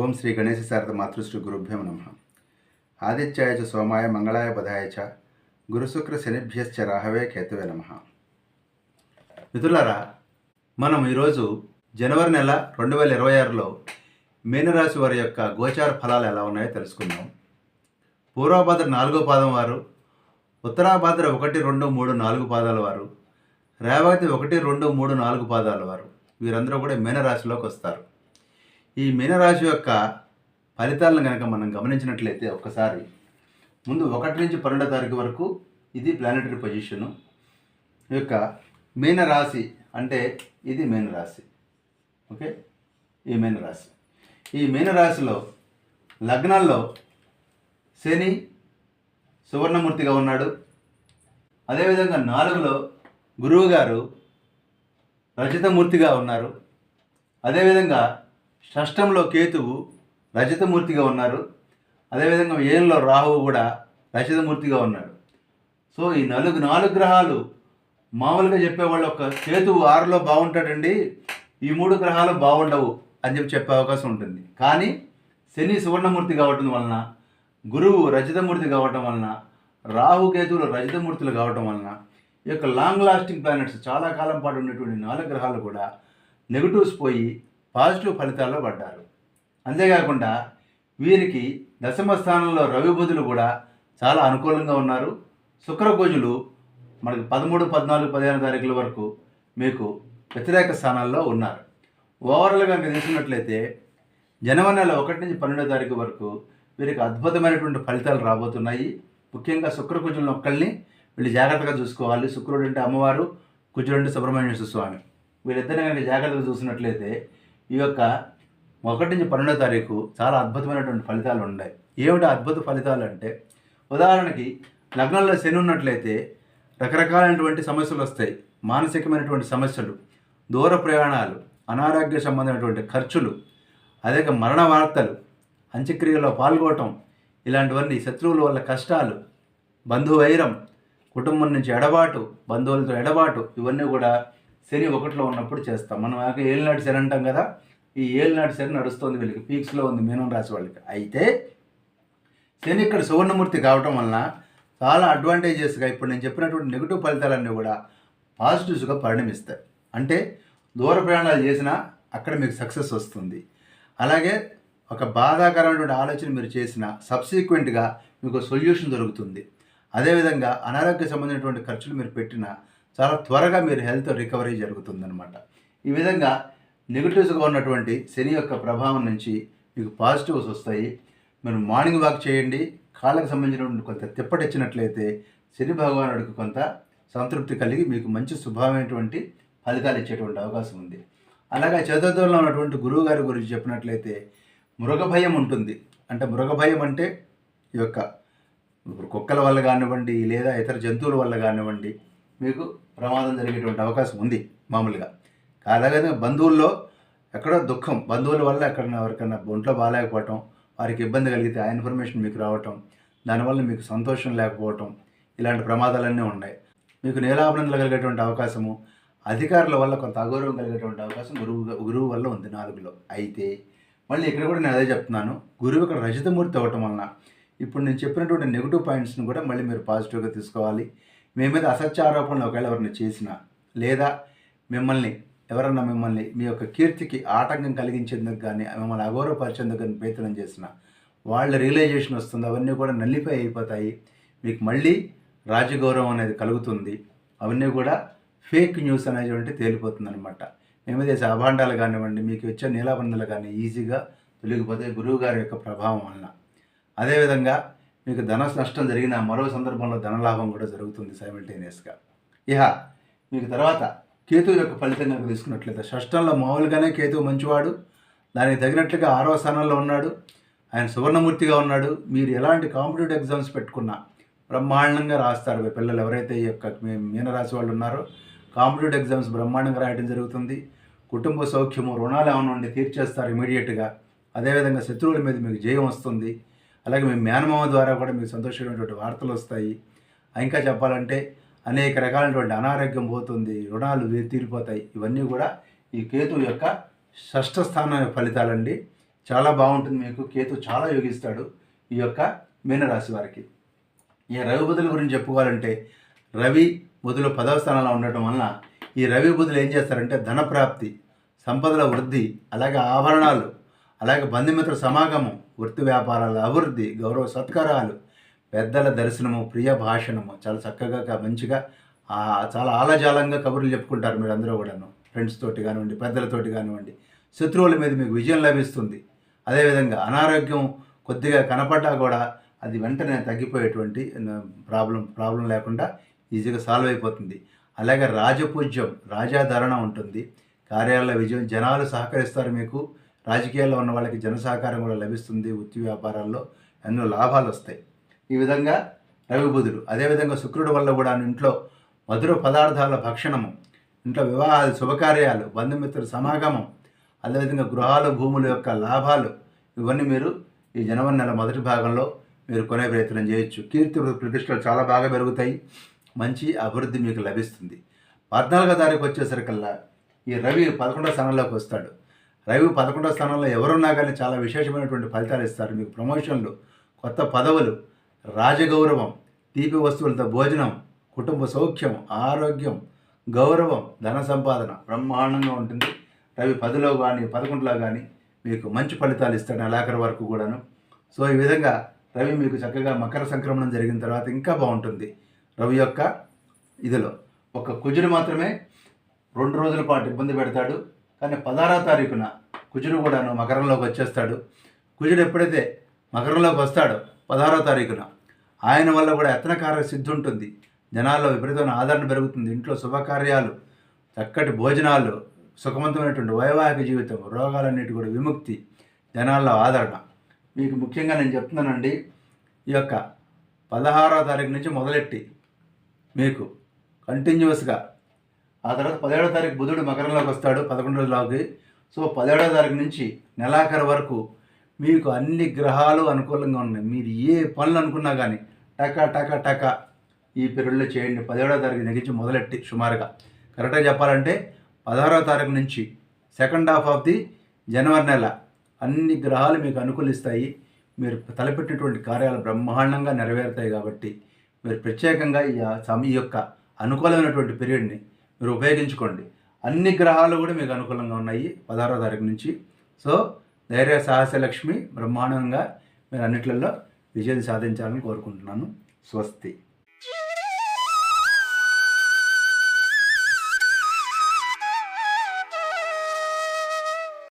ఓం శ్రీ గణేశ శారద మాతృశ్రీ గురుభ్యం నమ. ఆదిత్యాయ చ సోమాయ మంగళాయ బధాయ చ గురుశుక్ర శనిభ్యశ్చ రాహవే కేతవే నమ. మిత్రులారా మనం ఈరోజు జనవరి నెల రెండు వేల ఇరవై ఆరులో మీనరాశి వారి యొక్క గోచార ఫలాలు ఎలా ఉన్నాయో తెలుసుకుందాం. పూర్వభద్ర నాలుగో పాదం వారు ఉత్తరాభద్ర ఒకటి రెండు మూడు నాలుగు పాదాల వారు రేవతి ఒకటి రెండు మూడు నాలుగు పాదాల వారు. వీరందరూ కూడా మీనరాశిలోకి వస్తారు. ఈ మీనరాశి యొక్క ఫలితాలను కనుక మనం గమనించినట్లయితే ఒక్కసారి ముందు ఒకటి నుంచి పన్నెండో తారీఖు వరకు ఇది ప్లానటరీ పొజిషను ఈ యొక్క మీనరాశి అంటే ఇది మీనరాశి. ఓకే? ఈ మీనరాశి. ఈ మీనరాశిలో లగ్నాల్లో శని సువర్ణమూర్తిగా ఉన్నాడు. అదేవిధంగా నాలుగులో గురువు గారు రచితమూర్తిగా ఉన్నారు. అదేవిధంగా షష్టంలో కేతువు రజతమూర్తిగా ఉన్నారు. అదేవిధంగా ఏళ్ళలో రాహువు కూడా రచితమూర్తిగా ఉన్నాడు. సో ఈ నలుగు నాలుగు గ్రహాలు మామూలుగా చెప్పేవాళ్ళు ఒక కేతువు ఆరులో బాగుంటాడండి ఈ మూడు గ్రహాలు బాగుండవు అని చెప్పి చెప్పే అవకాశం ఉంటుంది. కానీ శని సువర్ణమూర్తి కావటం వలన గురువు రజతమూర్తి కావటం వలన రాహు రజతమూర్తులు రజితమూర్తులు కావటం వలన ఈ యొక్క లాంగ్ లాస్టింగ్ ప్లానెట్స్ చాలా కాలం పాటు ఉన్నటువంటి నాలుగు గ్రహాలు కూడా నెగటివ్స్ పోయి పాజిటివ్ ఫలితాల్లో పడ్డారు. అంతేకాకుండా వీరికి దశమ స్థానంలో రవి బుధులు కూడా చాలా అనుకూలంగా ఉన్నారు. శుక్రభుజులు మనకి పదమూడు పద్నాలుగు పదిహేను తారీఖుల వరకు మీకు వ్యతిరేక స్థానాల్లో ఉన్నారు. ఓవరాల్గా కనుక తీసుకున్నట్లయితే జనవరి నెల ఒకటి నుంచి పన్నెండో తారీఖు వరకు వీరికి అద్భుతమైనటువంటి ఫలితాలు రాబోతున్నాయి. ముఖ్యంగా శుక్రకుజులను ఒక్కళ్ళని వీళ్ళు జాగ్రత్తగా చూసుకోవాలి. శుక్రుడు అంటే అమ్మవారు కుజుడు అంటే సుబ్రహ్మణ్యేశ్వర స్వామి వీళ్ళిద్దరిని కనుక జాగ్రత్తగా చూసినట్లయితే ఈ యొక్క ఒకటి నుంచి పన్నెండో తారీఖు చాలా అద్భుతమైనటువంటి ఫలితాలు ఉన్నాయి. ఏమిటి అద్భుత ఫలితాలు అంటే ఉదాహరణకి లగ్నంలో శని ఉన్నట్లయితే రకరకాలైనటువంటి సమస్యలు వస్తాయి. మానసికమైనటువంటి సమస్యలు దూర ప్రయాణాలు అనారోగ్య సంబంధమైనటువంటి ఖర్చులు అదే మరణ వార్తలు అంత్యక్రియలో పాల్గొనటం ఇలాంటివన్నీ శత్రువుల వల్ల కష్టాలు బంధువైరం కుటుంబం నుంచి ఎడబాటు బంధువులతో ఎడబాటు ఇవన్నీ కూడా శని ఒకటిలో ఉన్నప్పుడు చేస్తాం. మనం ఆక ఏలినాటి శని అంటాం కదా ఈ ఏలినాటి శని నడుస్తుంది వీళ్ళకి పీక్స్లో ఉంది మీనం రాశి వాళ్ళకి. అయితే శని ఇక్కడ సువర్ణమూర్తి కావటం వలన చాలా అడ్వాంటేజెస్గా ఇప్పుడు నేను చెప్పినటువంటి నెగిటివ్ ఫలితాలన్నీ కూడా పాజిటివ్స్గా పరిణమిస్తాయి. అంటే దూర ప్రయాణాలు చేసినా అక్కడ మీకు సక్సెస్ వస్తుంది. అలాగే ఒక బాధాకరమైనటువంటి ఆలోచన మీరు చేసిన సబ్సీక్వెంట్గా మీకు సొల్యూషన్ దొరుకుతుంది. అదేవిధంగా అనారోగ్య సంబంధించినటువంటి ఖర్చులు మీరు పెట్టినా చాలా త్వరగా మీరు హెల్త్ రికవరీ జరుగుతుందనమాట ఈ విధంగా నెగిటివ్స్గా ఉన్నటువంటి శని యొక్క ప్రభావం నుంచి మీకు పాజిటివ్స్ వస్తాయి. మీరు మార్నింగ్ వాక్ చేయండి. కాళ్ళకు సంబంధించినటువంటి కొంత తిప్పటిచ్చినట్లయితే శని భగవానుడికి కొంత సంతృప్తి కలిగి మీకు మంచి శుభమైనటువంటి ఫలితాలు ఇచ్చేటువంటి అవకాశం ఉంది. అలాగే చతుర్థంలో ఉన్నటువంటి గురువు గారి గురించి చెప్పినట్లయితే మృగభయం ఉంటుంది. అంటే మృగభయం అంటే ఈ యొక్క ఇప్పుడు కుక్కల వల్ల కానివ్వండి లేదా ఇతర జంతువుల వల్ల కానివ్వండి మీకు ప్రమాదం జరిగేటువంటి అవకాశం ఉంది మామూలుగా. అలాగే బంధువుల్లో ఎక్కడో దుఃఖం బంధువుల వల్ల ఎక్కడన్నా ఎవరికన్నా ఒంట్లో బాగాలేకపోవటం వారికి ఇబ్బంది కలిగితే ఆ ఇన్ఫర్మేషన్ మీకు రావటం దానివల్ల మీకు సంతోషం లేకపోవటం ఇలాంటి ప్రమాదాలన్నీ ఉన్నాయి. మీకు నీలాభరణలు కలిగేటువంటి అవకాశము అధికారుల వల్ల కొంత అగౌరవం కలిగేటువంటి అవకాశం గురువు గురువు వల్ల ఉంది నాలుగులో. అయితే మళ్ళీ ఇక్కడ కూడా నేను అదే చెప్తున్నాను. గురువు ఇక్కడ రజితమూర్తి అవ్వటం వలన ఇప్పుడు నేను చెప్పినటువంటి నెగిటివ్ పాయింట్స్ని కూడా మళ్ళీ మీరు పాజిటివ్గా తీసుకోవాలి. మీ మీద అసత్య ఆరోపణలు ఒకవేళ ఎవరిని చేసినా లేదా మిమ్మల్ని ఎవరన్నా మిమ్మల్ని మీ యొక్క కీర్తికి ఆటంకం కలిగించేందుకు కానీ మిమ్మల్ని అగౌరవపరిచేందుకు కానీ ప్రయత్నం చేసిన వాళ్ళ రియలైజేషన్ వస్తుంది. అవన్నీ కూడా నల్లిపై అయిపోతాయి. మీకు మళ్ళీ రాజగౌరవం అనేది కలుగుతుంది. అవన్నీ కూడా ఫేక్ న్యూస్ అనేటువంటి తేలిపోతుంది అనమాట మేము చేసే అభాండాలు కానివ్వండి మీకు వచ్చే నీలాబంధాలు కానీ ఈజీగా తొలగిపోతాయి గురువు గారి యొక్క ప్రభావం వలన. అదేవిధంగా మీకు ధన నష్టం జరిగిన మరో సందర్భంలో ధనలాభం కూడా జరుగుతుంది సైమిల్టేనియస్గా ఇహ మీకు తర్వాత కేతువు యొక్క ఫలితం కనుక తీసుకున్నట్లయితే షష్టంలో మామూలుగానే కేతువు మంచివాడు దానికి తగినట్లుగా ఆరో స్థానంలో ఉన్నాడు ఆయన సువర్ణమూర్తిగా ఉన్నాడు మీరు ఎలాంటి కాంపిటేటివ్ ఎగ్జామ్స్ పెట్టుకున్నా బ్రహ్మాండంగా రాస్తారు. మీ పిల్లలు ఎవరైతే ఈ యొక్క మీ మీనరాశి వాళ్ళు ఉన్నారో కాంపిటేటివ్ ఎగ్జామ్స్ బ్రహ్మాండంగా రాయడం జరుగుతుంది. కుటుంబ సౌఖ్యము రుణాలు ఏమైనా ఉండి తీర్చేస్తారు ఇమీడియట్గా. అదేవిధంగా శత్రువుల మీద మీకు జయం వస్తుంది. అలాగే మీ మేనమామ ద్వారా కూడా మీకు సంతోషమైనటువంటి వార్తలు వస్తాయి. ఇంకా చెప్పాలంటే అనేక రకాలైనటువంటి అనారోగ్యం పోతుంది రుణాలు తీరిపోతాయి. ఇవన్నీ కూడా ఈ కేతు యొక్క షష్ఠ స్థాన ఫలితాలండి. చాలా బాగుంటుంది మీకు. కేతు చాలా యోగిస్తాడు ఈ యొక్క మీనరాశి వారికి. ఈ రవి బుధుల గురించి చెప్పుకోవాలంటే రవి బుధులు పదవ స్థానంలో ఉండటం వలన ఈ రవి బుధులు ఏం చేస్తారంటే ధనప్రాప్తి సంపదల వృద్ధి అలాగే ఆభరణాలు అలాగే బంధుమిత్ర సమాగమం వృత్తి వ్యాపారాల అభివృద్ధి గౌరవ సత్కారాలు పెద్దల దర్శనము ప్రియ భాషణము చాలా చక్కగా మంచిగా చాలా ఆలజాలంగా కబుర్లు చెప్పుకుంటారు మీరు అందరూ కూడాను. ఫ్రెండ్స్ తోటి కానివ్వండి పెద్దలతోటి కానివ్వండి. శత్రువుల మీద మీకు విజయం లభిస్తుంది. అదేవిధంగా అనారోగ్యం కొద్దిగా కనపడ్డా కూడా అది వెంటనే తగ్గిపోయేటువంటి ప్రాబ్లం ప్రాబ్లం లేకుండా ఈజీగా సాల్వ్ అయిపోతుంది. అలాగే రాజపూజ్యం రాజాధరణ ఉంటుంది. కార్యాలయ విజయం జనాలు సహకరిస్తారు మీకు. రాజకీయాల్లో ఉన్న వాళ్ళకి జనసహకారం కూడా లభిస్తుంది వృత్తి వ్యాపారాల్లో ఎన్నో లాభాలు వస్తాయి. ఈ విధంగా రవి బుధుడు అదేవిధంగా శుక్రుడు వల్ల కూడా ఇంట్లో మధుర పదార్థాల భక్షణము ఇంట్లో వివాహాలు శుభకార్యాలు బంధుమిత్రుల సమాగమం అదేవిధంగా గృహాలు భూముల యొక్క లాభాలు ఇవన్నీ మీరు ఈ జనవరి నెల మొదటి భాగంలో మీరు కొనే ప్రయత్నం చేయొచ్చు. కీర్తి ప్రతిష్టలు చాలా బాగా పెరుగుతాయి. మంచి అభివృద్ధి మీకు లభిస్తుంది. పద్నాలుగో తారీఖు వచ్చేసరికల్లా ఈ రవి పదకొండో స్థానంలోకి వస్తాడు. రవి పదకొండో స్థానంలో ఎవరున్నా కానీ చాలా విశేషమైనటువంటి ఫలితాలు ఇస్తారు. మీకు ప్రమోషన్లు కొత్త పదవులు రాజగౌరవం తీపి వస్తువులతో భోజనం కుటుంబ సౌఖ్యం ఆరోగ్యం గౌరవం ధన సంపాదన బ్రహ్మాండంగా ఉంటుంది. రవి పదిలో కానీ పదకొండులో కానీ మీకు మంచి ఫలితాలు ఇస్తాడు నెలాఖరు వరకు కూడాను. సో ఈ విధంగా రవి మీకు చక్కగా మకర సంక్రమణం జరిగిన తర్వాత ఇంకా బాగుంటుంది. రవి యొక్క ఇదిలో ఒక కుజుడు మాత్రమే రెండు రోజుల పాటు ఇబ్బంది పెడతాడు. కానీ పదహారో తారీఖున కుజుడు కూడాను మకరంలోకి వచ్చేస్తాడు. కుజుడు ఎప్పుడైతే మకరంలోకి వస్తాడో పదహారో తారీఖున ఆయన వల్ల కూడా యత్నకార సిద్ధి ఉంటుంది. జనాల్లో విపరీతమైన ఆదరణ పెరుగుతుంది. ఇంట్లో శుభకార్యాలు చక్కటి భోజనాలు సుఖవంతమైనటువంటి వైవాహిక జీవితం రోగాలన్నిటి కూడా విముక్తి జనాల్లో ఆదరణ. మీకు ముఖ్యంగా నేను చెప్తున్నానండి ఈ యొక్క పదహారో తారీఖు నుంచి మొదలెట్టి మీకు కంటిన్యూస్గా ఆ తర్వాత పదిహేడో తారీఖు బుధుడు మకరంలోకి వస్తాడు పదకొండు రోజులకి సో పదిహేడో తారీఖు నుంచి నెలాఖరు వరకు మీకు అన్ని గ్రహాలు అనుకూలంగా ఉన్నాయి. మీరు ఏ పనులు అనుకున్నా కానీ టకా టకా టకా ఈ పీరియడ్లో చేయండి. పదిహేడో తారీఖు నెగించి మొదలెట్టి సుమారుగా. కరెక్ట్గా చెప్పాలంటే పదహారో తారీఖు నుంచి second half of the January నెల అన్ని గ్రహాలు మీకు అనుకూలిస్తాయి. మీరు తలపెట్టినటువంటి కార్యాలు బ్రహ్మాండంగా నెరవేరుతాయి కాబట్టి మీరు ప్రత్యేకంగా ఈ సమ- ఈ యొక్క అనుకూలమైనటువంటి పీరియడ్ని మీరు ఉపయోగించుకోండి. అన్ని గ్రహాలు కూడా మీకు అనుకూలంగా ఉన్నాయి పదహారో తారీఖు నుంచి. సో ధైర్య సాహస లక్ష్మి బ్రహ్మాండంగా మీరు అన్నిట్లలో విజయం సాధించాలని కోరుకుంటున్నాను. స్వస్తి.